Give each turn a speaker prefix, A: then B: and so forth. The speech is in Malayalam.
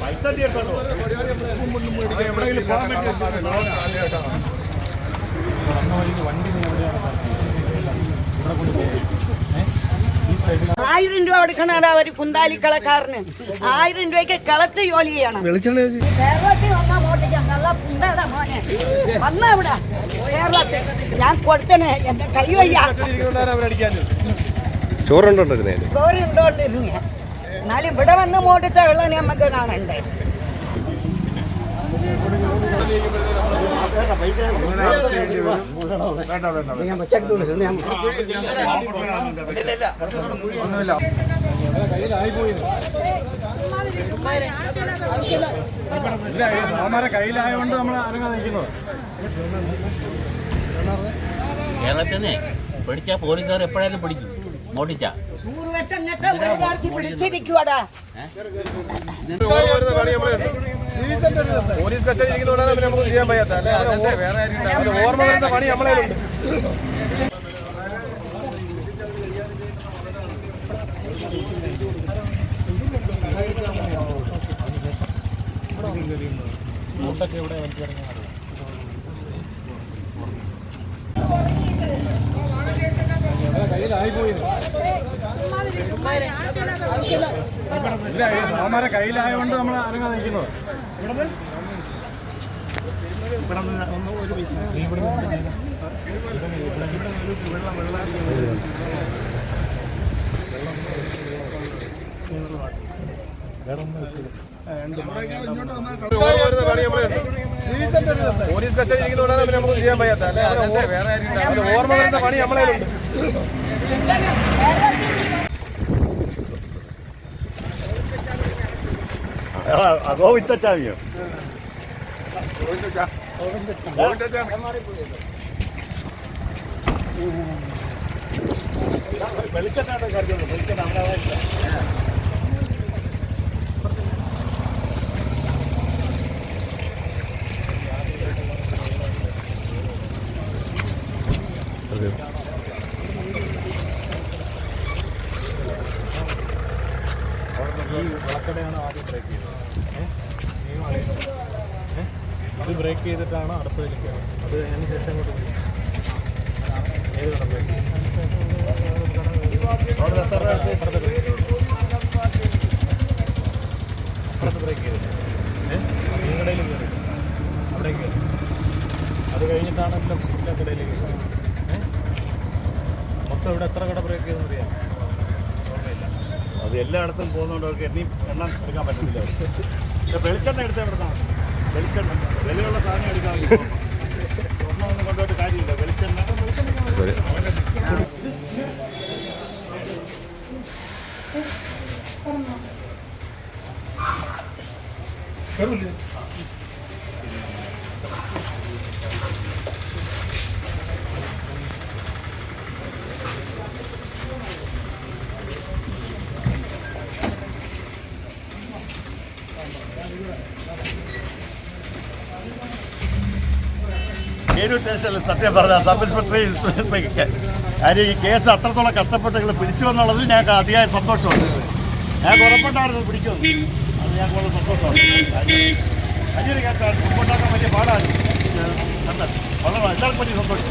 A: പൈസ തീർത്തോ എവിടെയെങ്കിലും പോകാൻ വെച്ചിട്ടുണ്ടോ?
B: ആയിരം രൂപ കൊടുക്കണടാ ഒരു കുന്താലിക്കളക്കാരന് ആയിരം രൂപയ്ക്ക് കളച്ച് ജോലി ചെയ്യണം. കേരളത്തിൽ വന്നാ മോട്ടിക്കാം നല്ല പുണ്ടടാ മോനെ. വന്ന ഇവിടെ. കേരളത്തിൽ. ഞാൻ കൊടുത്തനെ. എന്റെ കൈ വയ്യ.
C: ചോറുണ്ടോണ്ടിരുന്നേ
B: ചോറി ഉണ്ടോണ്ടിരുന്ന. എന്നാലും ഇവിടെ വന്ന് മോട്ടിച്ച വെള്ളം നമുക്ക് കാണണ്ടേ?
A: ഒന്നുമില്ല
D: കയ്യിലായതുകൊണ്ട് നമ്മൾ അനങ്ങാൻ നിൽക്കുന്നത്
E: പോലീസുകാർ എപ്പോഴായാലും പിടിക്കും.
B: പിടിച്ചിരിക്കുവാടാ.
D: പോലീസ് കസ്റ്റഡി ഇരിക്കുന്നതുകൊണ്ടാണ് പിന്നെ നമുക്ക് ചെയ്യാൻ വയ്യാത്ത അല്ലെ? അവരെ ഓർമ്മ വരുന്ന പണി നമ്മളെ ഉണ്ട് അവന്മാരെ കയ്യിലായതുകൊണ്ട് നമ്മൾ അനങ്ങാൻ നിൽക്കുന്നത് വരുന്ന പണി വെള്ളം ഉണ്ട് പോലീസ് കസ്റ്റഡി ഇരിക്കുന്നതുകൊണ്ടാണ് പിന്നെ നമുക്ക് ചെയ്യാൻ വയ്യാത്ത അല്ലെ? ഓർമ്മ വരുന്ന പണി നമ്മളെ ഉണ്ട്
A: അതോ വിത്തച്ചാമിയോ വെളിച്ചെണ്ണ വെളിച്ചെണ്ണ അവിടെ
D: അത് ബ്രേക്ക് ചെയ്തിട്ടാണ് അടുത്തതിലേക്ക് അത് അതിന് ശേഷം ഇങ്ങോട്ട് പോയി. ഏത് കട ബ്രേക്ക്? അപ്പുറത്ത് ബ്രേക്ക് ചെയ്തിട്ട് ഏഹ് കടയിൽ കയറി. അവിടെ കയറി. അത് കഴിഞ്ഞിട്ടാണ് എല്ലാം എല്ലാ കടയിലേക്ക് കയറി. മൊത്തം ഇവിടെ എത്ര കട ബ്രേക്ക് ചെയ്തെന്ന് അറിയാം? ഓർമ്മയില്ല.
A: അത് എല്ലായിടത്തും പോകുന്നതുകൊണ്ട് അവർക്ക് എണ്ണി എണ്ണം എടുക്കാൻ പറ്റത്തില്ല. വെളിച്ചെണ്ണ എടുത്ത് ഇവിടെ വെളിച്ചെണ്ണ. വിലയുള്ള സാധനം എടുക്കാൻ സ്വർണമൊന്നും കൊണ്ടുപോയിട്ട് കാര്യമില്ല. വെളിച്ചെണ്ണ. സത്യം പറഞ്ഞ സബ് ഇൻസ്പെക്ടറെ കാര്യം ഈ കേസ് അത്രത്തോളം കഷ്ടപ്പെട്ട് നിങ്ങൾ പിടിച്ചു എന്നുള്ളതിൽ ഞങ്ങൾക്ക് അതിയായ സന്തോഷമുണ്ട്. ഞങ്ങൾക്ക് ഉറപ്പുണ്ടായിരുന്നു പിടിക്കുമെന്ന് അത് ഞങ്ങൾക്ക് സന്തോഷമാണ് വലിയൊരു കേസാണ് മുമ്പോട്ടാക്കാൻ വലിയ പാടാണ്. കണ്ടത് വളരെ എല്ലാവർക്കും വലിയ സന്തോഷം.